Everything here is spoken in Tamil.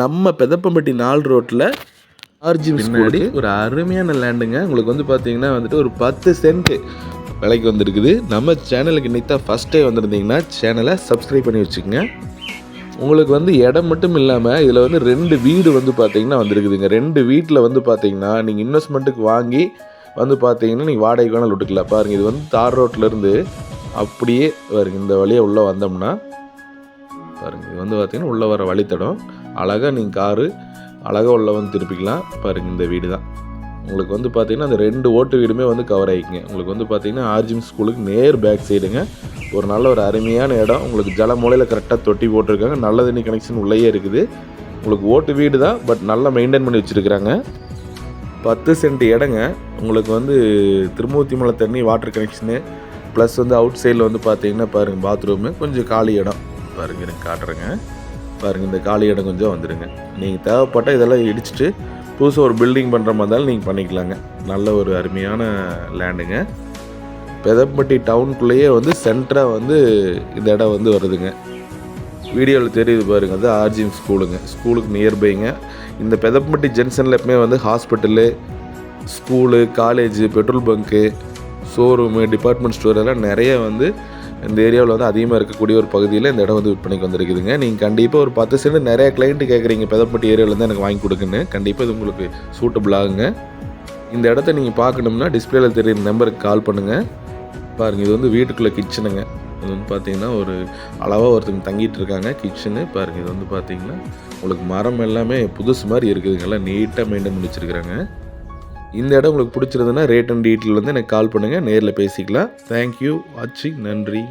நம்ம பெதப்பம்பட்டி நாள் ரோட்டில் ஆர்ஜி பின்னாடி ஒரு அருமையான லேண்டுங்க உங்களுக்கு வந்து பார்த்தீங்கன்னா வந்துட்டு ஒரு பத்து சென்ட் விலைக்கு வந்திருக்குது. நம்ம சேனலுக்கு இன்னைக்கு தான் ஃபஸ்ட் டே வந்திருந்தீங்கன்னா சேனலை சப்ஸ்கிரைப் பண்ணி வச்சுக்கோங்க. உங்களுக்கு வந்து இடம் மட்டும் இல்லாமல் இதில் வந்து ரெண்டு வீடு வந்து பார்த்தீங்கன்னா வந்திருக்குதுங்க. ரெண்டு வீட்டில் வந்து பார்த்தீங்கன்னா நீங்கள் இன்வெஸ்ட்மெண்ட்டுக்கு வாங்கி வந்து பார்த்தீங்கன்னா நீங்கள் வாடகைக்கு வேணால் விட்டுக்கலாம். பாருங்கள் இது வந்து தார் ரோட்லேருந்து அப்படியே பாருங்க இந்த வழியாக உள்ளே வந்தோம்னா பாருங்கள் இது வந்து பார்த்தீங்கன்னா உள்ளே வர வழித்தடம். அழகாக நீங்கள் காரு அழகாக உள்ள வந்து திருப்பிக்கலாம். பாருங்கள் இந்த வீடு தான் உங்களுக்கு வந்து பார்த்திங்கன்னா அந்த ரெண்டு ஓட்டு வீடுமே வந்து கவர் ஆகிக்குங்க உங்களுக்கு வந்து பார்த்திங்கன்னா ஆர்ஜிம் ஸ்கூலுக்கு நேர் பேக் சைடுங்க ஒரு நல்ல ஒரு அருமையான இடம். உங்களுக்கு ஜல மூலையில் கரெக்டாக தொட்டி போட்டிருக்காங்க. நல்ல தண்ணி கனெக்ஷன் உள்ளேயே இருக்குது. உங்களுக்கு ஓட்டு வீடு தான் பட் நல்லா மெயின்டைன் பண்ணி வச்சுருக்குறாங்க. பத்து சென்ட் இடங்க. உங்களுக்கு வந்து திருமூர்த்தி மலை தண்ணி வாட்டர் கனெக்ஷனு ப்ளஸ் வந்து அவுட் சைடில் வந்து பார்த்தீங்கன்னா பாருங்கள் பாத்ரூமு கொஞ்சம் காலி இடம். பாருங்க எனக்கு காட்டுறேங்க. பாருங்கள் இந்த காலி இடம் கொஞ்சம் வந்துடுங்க நீங்கள் தேவைப்பட்ட இதெல்லாம் இடிச்சிட்டு புதுசாக ஒரு பில்டிங் பண்ணுற மாதிரி இருந்தாலும் நீங்கள் பண்ணிக்கலாங்க. நல்ல ஒரு அருமையான லேண்டுங்க பெதப்பட்டி டவுனுக்குள்ளேயே வந்து சென்டராக வந்து இந்த இடம் வந்து வருதுங்க. வீடியோவில் தெரியுது பாருங்க அது ஆர்ஜிஎம் ஸ்கூலுங்க ஸ்கூலுக்கு நியர்பைங்க இந்த பெதப்பட்டி ஜங்ஷனில் எப்பவுமே வந்து hospital school college petrol bunk showroom department store எல்லாம் நிறைய வந்து இந்த ஏரியாவில் வந்து அதிகமாக இருக்கக்கூடிய ஒரு பகுதியில் இந்த இடம் வந்து விற்பனைக்கு வந்திருக்குதுங்க. நீங்கள் கண்டிப்பாக ஒரு பத்து சென்ட் நிறைய கிளைண்ட்டு கேட்குறீங்க. பெதப்பட்டி ஏரியாவிலேருந்து எனக்கு வாங்கி கொடுக்குன்னு கண்டிப்பாக இது உங்களுக்கு சூட்டபிள் ஆகுங்க. இந்த இடத்த நீங்கள் பார்க்கணும்னா டிஸ்பிளேல தெரியும் நம்பருக்கு கால் பண்ணுங்கள் பாருங்கள் இது வந்து வீட்டுக்குள்ளே கிச்சனுங்க இது வந்து பார்த்தீங்கன்னா ஒரு அளவாக ஒருத்தங்க தங்கிட்டு இருக்காங்க. கிச்சனு பாருங்கள் இது வந்து பார்த்தீங்கன்னா உங்களுக்கு மரம் எல்லாமே புதுசு மாதிரி இருக்குதுங்க. எல்லாம் நீட்டாக மெயின்டைன் பண்ணி வச்சுருக்குறாங்க. இந்த இடம் உங்களுக்கு பிடிச்சிருந்ததுன்னா ரேட் அண்ட் டீட்டெயில் வந்து எனக்கு கால் பண்ணுங்கள் நேரில் பேசிக்கலாம். தேங்க்யூ வாட்சிங் நன்றி.